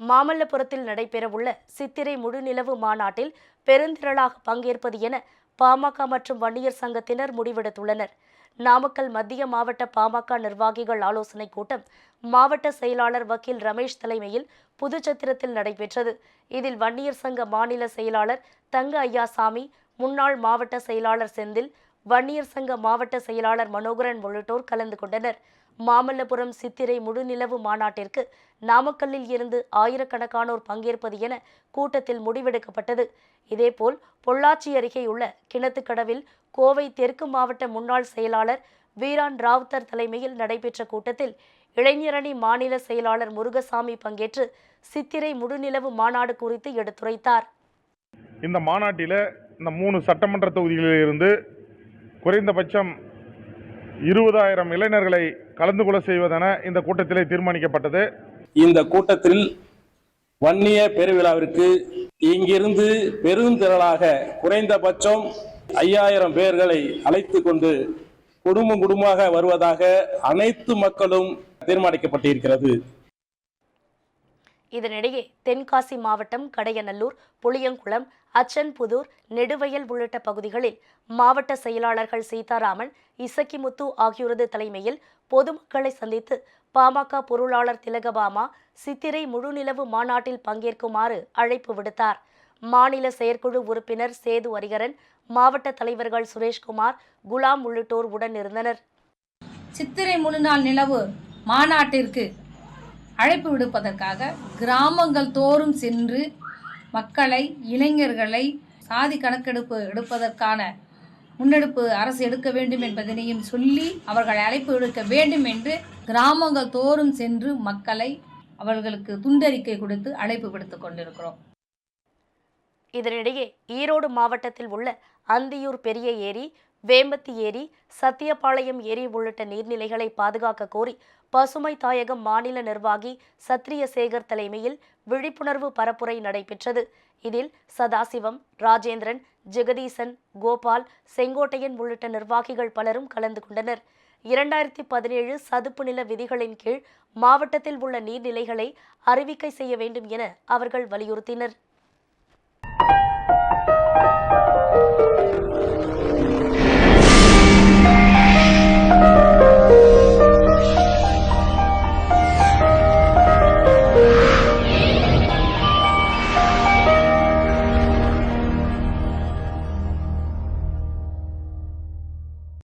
மாமல்லபுரத்தில் நடைபெறவுள்ள சித்திரை முழுநிலவு மாநாட்டில் பெருந்திரளாக பங்கேற்பது என பாமக மற்றும் வன்னியர் சங்கத்தினர் முடிவெடுத்துள்ளனர். நாமக்கல் மத்திய மாவட்ட பாமக நிர்வாகிகள் ஆலோசனைக் கூட்டம் மாவட்ட செயலாளர் வக்கீல் ரமேஷ் தலைமையில் புதுச்சத்திரத்தில் நடைபெற்றது. இதில் வன்னியர் சங்க மாநில செயலாளர் தங்க ஐயாசாமி முன்னாள் மாவட்ட செயலாளர் செந்தில் வன்னியர் சங்க மாவட்ட செயலாளர் மனோகரன் உள்ளிட்டோர் கலந்து கொண்டனர். மாமல்லபுரம் சித்திரை முழுநிலவு மாநாட்டிற்கு நாமக்கல்லில் இருந்து ஆயிரக்கணக்கானோர் பங்கேற்பது என கூட்டத்தில் முடிவெடுக்கப்பட்டது. இதேபோல் பொள்ளாச்சி அருகேயுள்ள கிணத்துக்கடவில் கோவை தெற்கு மாவட்ட முன்னாள் செயலாளர் வீரான் ராவுத்தர் தலைமையில் நடைபெற்ற கூட்டத்தில் இளைஞரணி மாநில செயலாளர் முருகசாமி பங்கேற்று சித்திரை முழுநிலவு மாநாடு குறித்து எடுத்துரைத்தார். இந்த மாநாட்டில் இந்த மூணு சட்டமன்ற தொகுதிகளில் இருந்து குறைந்தபட்சம் இருபதாயிரம் இளைஞர்களை கலந்து கொள்ள செய்வதென இந்த கூட்டத்திலே தீர்மானிக்கப்பட்டது. இந்த கூட்டத்தில் வன்னிய பெருவிழாவிற்கு இங்கிருந்து பெருந்திரளாக குறைந்தபட்சம் ஐயாயிரம் பேர்களை அழைத்து கொண்டு குடும்பம் குடும்பமாக வருவதாக அனைத்து மக்களும் தீர்மானிக்கப்பட்டிருக்கிறது. இதனிடையே தென்காசி மாவட்டம் கடையநல்லூர் புளியங்குளம் அச்சன்புதூர் நெடுவயல் உள்ளிட்ட பகுதிகளில் மாவட்ட செயலாளர்கள் சீதாராமன் இசக்கிமுத்து ஆகியோரது தலைமையில் பொதுமக்களை சந்தித்து பாமக பொருளாளர் திலகபாமா சித்திரை முழுநிலவு மாநாட்டில் பங்கேற்குமாறு அழைப்பு விடுத்தார். மாநில செயற்குழு உறுப்பினர் சேது அரிகரன் மாவட்ட தலைவர்கள் சுரேஷ்குமார் குலாம் உள்ளிட்டோர் உடன் இருந்தனர். சித்திரை முழுநாள் நிலவு மாநாட்டிற்கு அழைப்பு விடுப்பதற்காக கிராமங்கள் தோறும் சென்று மக்களை இளைஞர்களை சாதி கணக்கெடுப்பு எடுப்பதற்கான முன்னெடுப்பு அரசு எடுக்க வேண்டும் என்பதனையும் சொல்லி அவர்களை அழைப்பு விடுக்க வேண்டும் என்று கிராமங்கள் தோறும் சென்று மக்களை அவர்களுக்கு துண்டறிக்கை கொடுத்து அழைப்பு விடுத்து கொண்டிருக்கிறோம். இதனிடையே ஈரோடு மாவட்டத்தில் உள்ள அந்தியூர் பெரிய ஏரி வேம்பத்தி ஏரி சத்தியபாளையம் ஏரி உள்ளிட்ட நீர்நிலைகளை பாதுகாக்க கோரி பசுமை தாயகம் மாநில நிர்வாகி சத்ரியசேகர் தலைமையில் விழிப்புணர்வு பரப்புரை நடைபெற்றது. இதில் சதாசிவம் ராஜேந்திரன் ஜெகதீசன் கோபால் செங்கோட்டையன் உள்ளிட்ட நிர்வாகிகள் பலரும் கலந்து கொண்டனர். இரண்டாயிரத்தி பதினேழு சதுப்பு நில விதிகளின் கீழ் மாவட்டத்தில் உள்ள நீர்நிலைகளை அறிவிக்கை செய்ய வேண்டும் என அவர்கள் வலியுறுத்தினர்.